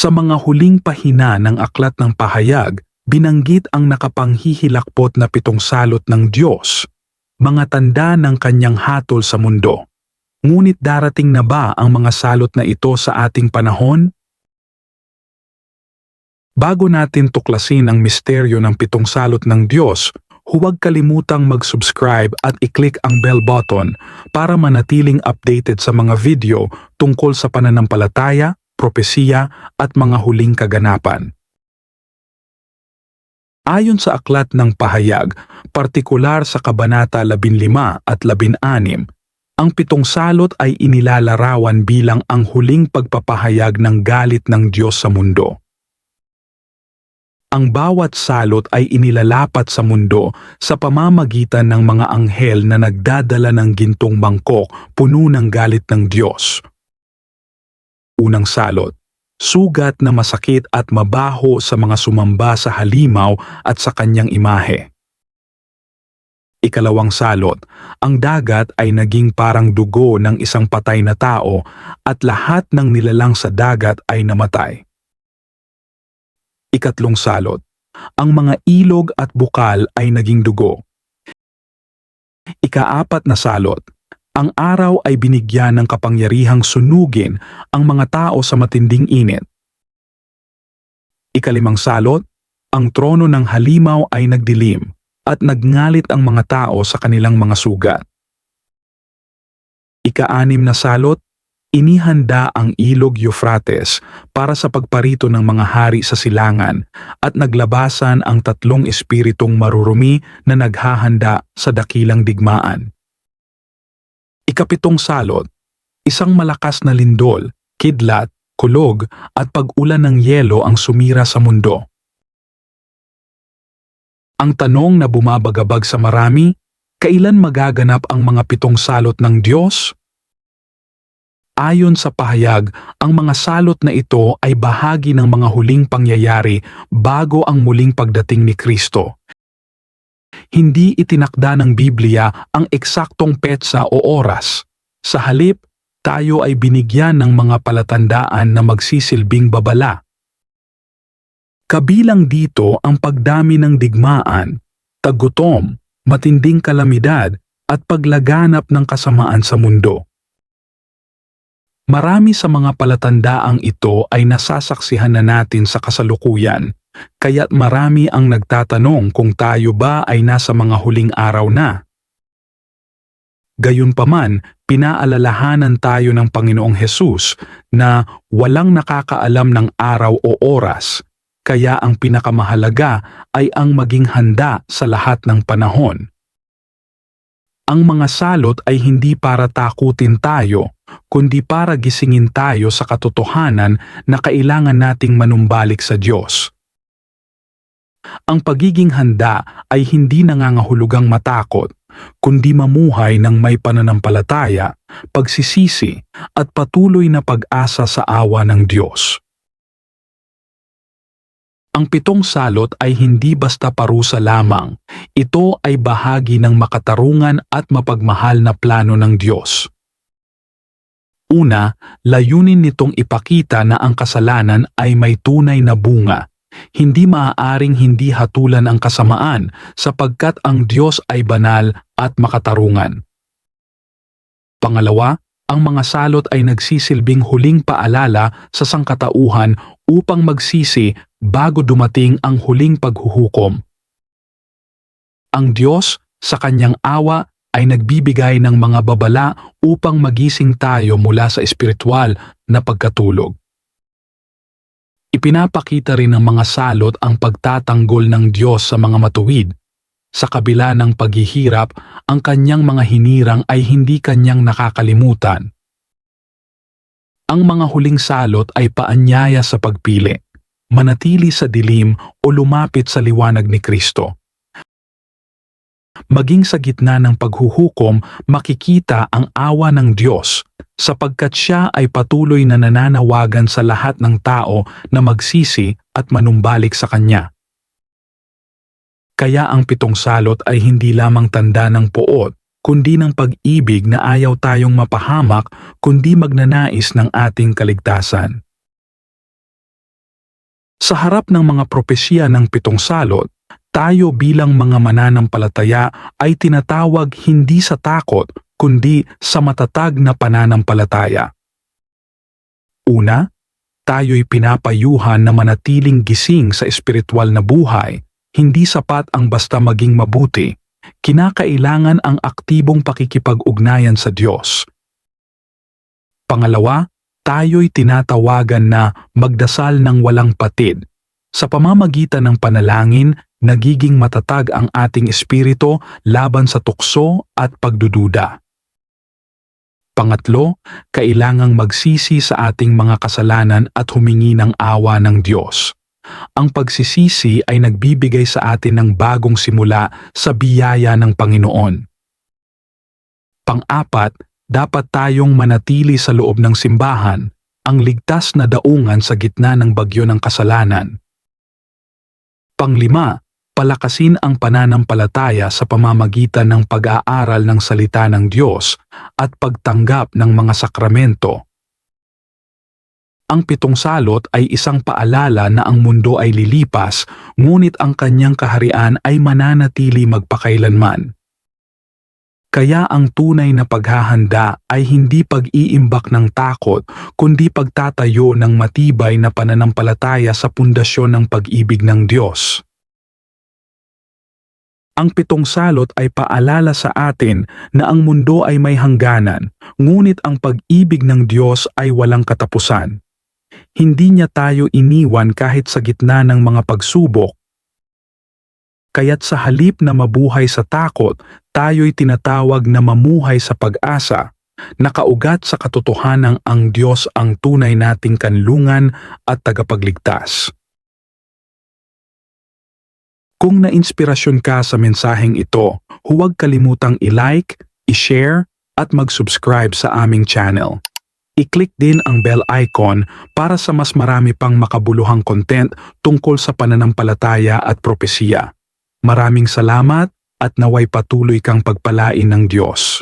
Sa mga huling pahina ng Aklat ng Pahayag, binanggit ang nakapanghihilakpot na pitong salot ng Diyos, mga tanda ng kanyang hatol sa mundo. Ngunit darating na ba ang mga salot na ito sa ating panahon? Bago natin tuklasin ang misteryo ng pitong salot ng Diyos, huwag kalimutang mag-subscribe at i-click ang bell button para manatiling updated sa mga video tungkol sa pananampalataya, propesiya at mga huling kaganapan. Ayon sa aklat ng pahayag, partikular sa Kabanata 15 at 16, ang pitong salot ay inilalarawan bilang ang huling pagpapahayag ng galit ng Diyos sa mundo. Ang bawat salot ay inilalapat sa mundo sa pamamagitan ng mga anghel na nagdadala ng gintong mangkok puno ng galit ng Diyos. Unang salot, sugat na masakit at mabaho sa mga sumamba sa halimaw at sa kanyang imahe. Ikalawang salot, ang dagat ay naging parang dugo ng isang patay na tao at lahat ng nilalang sa dagat ay namatay. Ikatlong salot, ang mga ilog at bukal ay naging dugo. Ikaapat na salot, ang araw ay binigyan ng kapangyarihang sunugin ang mga tao sa matinding init. Ikalimang salot, ang trono ng halimaw ay nagdilim at nagngalit ang mga tao sa kanilang mga sugat. Ikaanim na salot, inihanda ang ilog Euphrates para sa pagparito ng mga hari sa silangan at naglabasan ang tatlong espiritong marurumi na naghahanda sa dakilang digmaan. Ikapitong salot, isang malakas na lindol, kidlat, kulog at pag-ulan ng yelo ang sumira sa mundo. Ang tanong na bumabagabag sa marami, kailan magaganap ang mga pitong salot ng Diyos? Ayon sa pahayag, ang mga salot na ito ay bahagi ng mga huling pangyayari bago ang muling pagdating ni Kristo. Hindi itinakda ng Biblia ang eksaktong petsa o oras. Sa halip, tayo ay binigyan ng mga palatandaan na magsisilbing babala. Kabilang dito ang pagdami ng digmaan, tagutom, matinding kalamidad at paglaganap ng kasamaan sa mundo. Marami sa mga palatandaang ito ay nasasaksihan na natin sa kasalukuyan, kaya't marami ang nagtatanong kung tayo ba ay nasa mga huling araw na. Gayunpaman, pinaalalahanan tayo ng Panginoong Hesus na walang nakakaalam ng araw o oras, kaya ang pinakamahalaga ay ang maging handa sa lahat ng panahon. Ang mga salot ay hindi para takutin tayo, kundi para gisingin tayo sa katotohanan na kailangan nating manumbalik sa Diyos. Ang pagiging handa ay hindi nangangahulugang matakot, kundi mamuhay ng may pananampalataya, pagsisisi at patuloy na pag-asa sa awa ng Diyos. Ang pitong salot ay hindi basta parusa lamang, ito ay bahagi ng makatarungan at mapagmahal na plano ng Diyos. Una, layunin nitong ipakita na ang kasalanan ay may tunay na bunga. Hindi maaaring hindi hatulan ang kasamaan sapagkat ang Diyos ay banal at makatarungan. Pangalawa, ang mga salot ay nagsisilbing huling paalala sa sangkatauhan upang magsisi bago dumating ang huling paghuhukom. Ang Diyos, sa kanyang awa, ay nagbibigay ng mga babala upang magising tayo mula sa espiritual na pagkatulog. Ipinapakita rin ng mga salot ang pagtatanggol ng Diyos sa mga matuwid. Sa kabila ng paghihirap, ang kanyang mga hinirang ay hindi kanyang nakakalimutan. Ang mga huling salot ay paanyaya sa pagpili, manatili sa dilim o lumapit sa liwanag ni Kristo maging sa gitna ng paghuhukom makikita ang awa ng Diyos sapagkat siya ay patuloy na nananawagan sa lahat ng tao na magsisi at manumbalik sa Kanya. Kaya ang pitong salot ay hindi lamang tanda ng poot, kundi ng pag-ibig na ayaw tayong mapahamak kundi magnanais ng ating kaligtasan. Sa harap ng mga propesya ng pitong salot, tayo bilang mga mananampalataya ay tinatawag hindi sa takot kundi sa matatag na pananampalataya. Una, tayo'y pinapayuhan na manatiling gising sa espiritual na buhay. Hindi sapat ang basta maging mabuti. Kinakailangan ang aktibong pakikipag-ugnayan sa Diyos. Pangalawa, tayo'y tinatawagan na magdasal ng walang patid. Sa pamamagitan ng panalangin, nagiging matatag ang ating espiritu laban sa tukso at pagdududa. Pangatlo, kailangang magsisi sa ating mga kasalanan at humingi ng awa ng Diyos. Ang pagsisisi ay nagbibigay sa atin ng bagong simula sa biyaya ng Panginoon. Pang-apat, dapat tayong manatili sa loob ng simbahan, ang ligtas na daungan sa gitna ng bagyo ng kasalanan. Panglima, palakasin ang pananampalataya sa pamamagitan ng pag-aaral ng salita ng Diyos at pagtanggap ng mga sakramento. Ang pitong salot ay isang paalala na ang mundo ay lilipas, ngunit ang kanyang kaharian ay mananatili magpakailanman. Kaya ang tunay na paghahanda ay hindi pag-iimbak ng takot, kundi pagtatayo ng matibay na pananampalataya sa pundasyon ng pag-ibig ng Diyos. Ang pitong salot ay paalala sa atin na ang mundo ay may hangganan, ngunit ang pag-ibig ng Diyos ay walang katapusan. Hindi niya tayo iniwan kahit sa gitna ng mga pagsubok. Kaya't sa halip na mabuhay sa takot, tayo'y tinatawag na mamuhay sa pag-asa, nakaugat sa katotohanang ang Diyos ang tunay nating kanlungan at tagapagligtas. Kung na-inspirasyon ka sa mensaheng ito, huwag kalimutang i-like, i-share, at mag-subscribe sa aming channel. I-click din ang bell icon para sa mas marami pang makabuluhang content tungkol sa pananampalataya at propesiya. Maraming salamat at naway patuloy kang pagpalain ng Diyos.